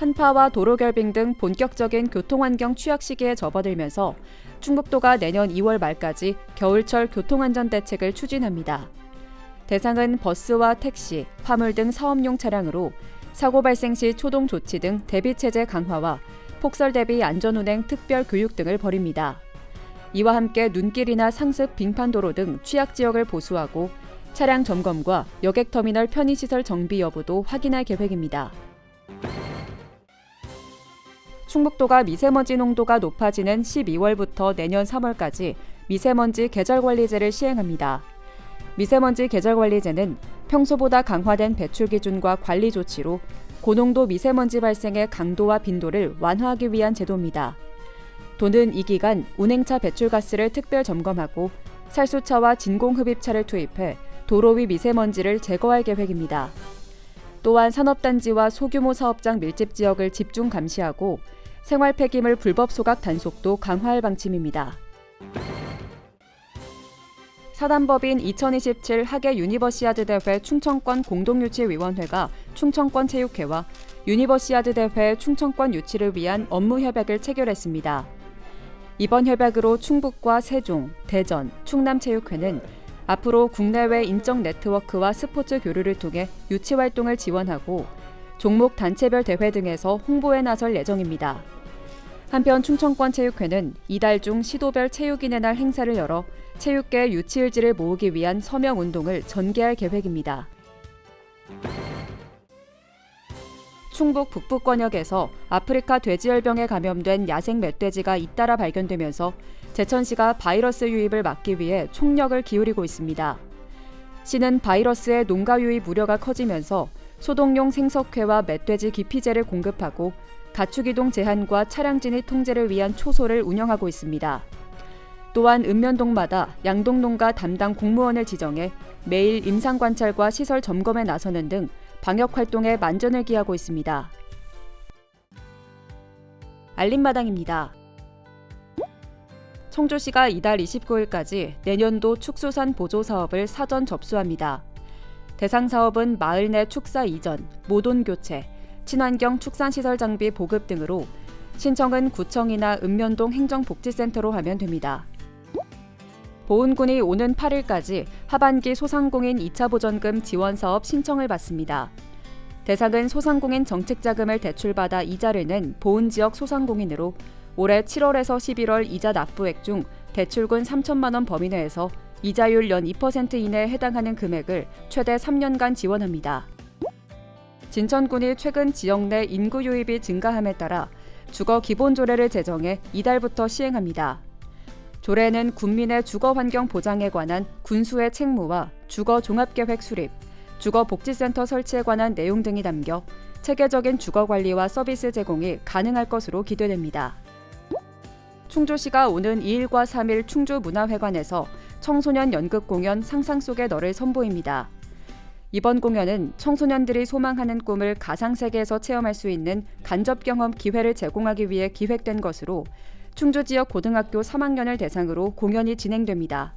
한파와 도로 결빙 등 본격적인 교통환경 취약 시기에 접어들면서 충북도가 내년 2월 말까지 겨울철 교통안전 대책을 추진합니다. 대상은 버스와 택시, 화물 등 사업용 차량으로 사고 발생 시 초동 조치 등 대비 체제 강화와 폭설 대비 안전운행 특별 교육 등을 벌입니다. 이와 함께 눈길이나 상습 빙판도로 등 취약 지역을 보수하고 차량 점검과 여객터미널 편의시설 정비 여부도 확인할 계획입니다. 충북도가 미세먼지 농도가 높아지는 12월부터 내년 3월까지 미세먼지 계절관리제를 시행합니다. 미세먼지 계절관리제는 평소보다 강화된 배출 기준과 관리 조치로 고농도 미세먼지 발생의 강도와 빈도를 완화하기 위한 제도입니다. 도는 이 기간 운행차 배출가스를 특별 점검하고 살수차와 진공흡입차를 투입해 도로 위 미세먼지를 제거할 계획입니다. 또한 산업단지와 소규모 사업장 밀집 지역을 집중 감시하고 생활 폐기물 불법 소각 단속도 강화할 방침입니다. 사단법인 2027 하계 유니버시아드 대회 충청권 공동유치위원회가 충청권 체육회와 유니버시아드 대회 충청권 유치를 위한 업무 협약을 체결했습니다. 이번 협약으로 충북과 세종, 대전, 충남체육회는 앞으로 국내외 인적 네트워크와 스포츠 교류를 통해 유치 활동을 지원하고 종목 단체별 대회 등에서 홍보에 나설 예정입니다. 한편 충청권 체육회는 이달 중 시도별 체육인의 날 행사를 열어 체육계 유치일지를 모으기 위한 서명 운동을 전개할 계획입니다. 충북 북부권역에서 아프리카 돼지열병에 감염된 야생 멧돼지가 잇따라 발견되면서 제천시가 바이러스 유입을 막기 위해 총력을 기울이고 있습니다. 시는 바이러스의 농가 유입 우려가 커지면서 소독용 생석회와 멧돼지 기피제를 공급하고 가축이동 제한과 차량 진입 통제를 위한 초소를 운영하고 있습니다. 또한 읍면동마다 양동농가 담당 공무원을 지정해 매일 임상 관찰과 시설 점검에 나서는 등 방역 활동에 만전을 기하고 있습니다. 알림마당입니다. 청주시가 이달 29일까지 내년도 축수산 보조 사업을 사전 접수합니다. 대상 사업은 마을 내 축사 이전, 모돈 교체, 친환경 축산시설 장비 보급 등으로 신청은 구청이나 읍면동 행정복지센터로 하면 됩니다. 보훈군이 오는 8일까지 하반기 소상공인 2차 보전금 지원 사업 신청을 받습니다. 대상은 소상공인 정책자금을 대출받아 이자를 낸 보훈 지역 소상공인으로 올해 7월에서 11월 이자 납부액 중 대출금 3천만 원 범위 내에서 이자율 연 2% 이내에 해당하는 금액을 최대 3년간 지원합니다. 진천군이 최근 지역 내 인구 유입이 증가함에 따라 주거 기본 조례를 제정해 이달부터 시행합니다. 조례는 군민의 주거 환경 보장에 관한 군수의 책무와 주거 종합계획 수립, 주거 복지센터 설치에 관한 내용 등이 담겨 체계적인 주거 관리와 서비스 제공이 가능할 것으로 기대됩니다. 충주시가 오는 2일과 3일 충주문화회관에서 청소년 연극 공연 상상 속의 너를 선보입니다. 이번 공연은 청소년들이 소망하는 꿈을 가상 세계에서 체험할 수 있는 간접 경험 기회를 제공하기 위해 기획된 것으로 충주 지역 고등학교 3학년을 대상으로 공연이 진행됩니다.